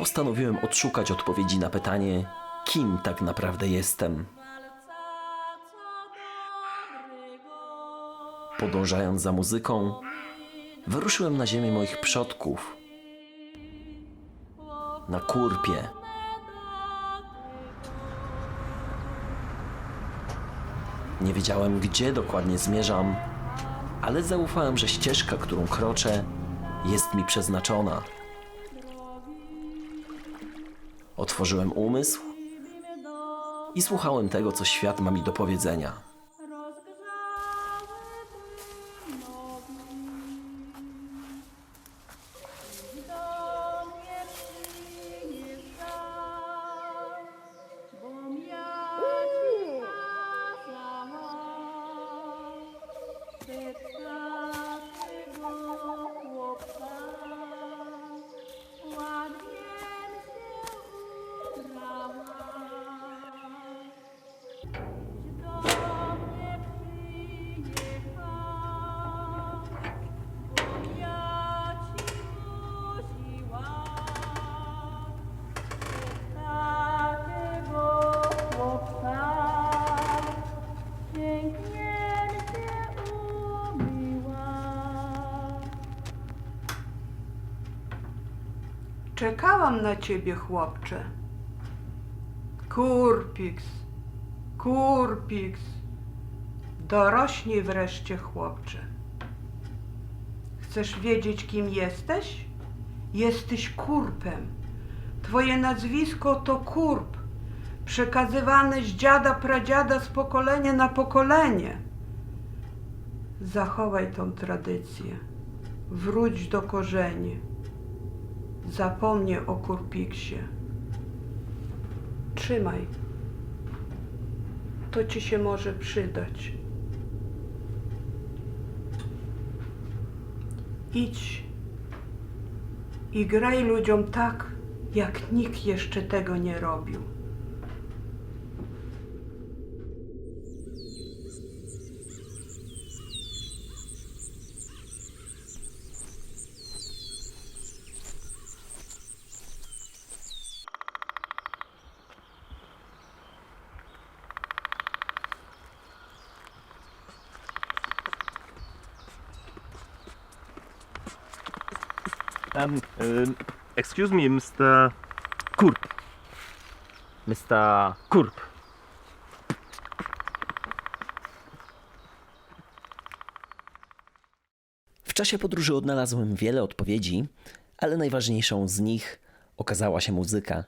postanowiłem odszukać odpowiedzi na pytanie, kim tak naprawdę jestem. Podążając za muzyką, wyruszyłem na ziemię moich przodków. Na kurpie. Nie wiedziałem, gdzie dokładnie zmierzam, ale zaufałem, że ścieżka, którą kroczę, jest mi przeznaczona. Otworzyłem umysł i słuchałem tego, co świat ma mi do powiedzenia. Czekałam na ciebie, chłopcze. Kurpiks, kurpiks. Dorośnij wreszcie, chłopcze. Chcesz wiedzieć, kim jesteś? Jesteś kurpem. Twoje nazwisko to kurp, przekazywane z dziada pradziada z pokolenia na pokolenie. Zachowaj tą tradycję. Wróć do korzeni. Zapomnij o kurpiksie. Trzymaj. To ci się może przydać. Idź i graj ludziom tak, jak nikt jeszcze tego nie robił. Um, excuse me, Mr. Kurp. Mr. Kurp. W czasie podróży odnalazłem wiele odpowiedzi, ale najważniejszą z nich okazała się muzyka.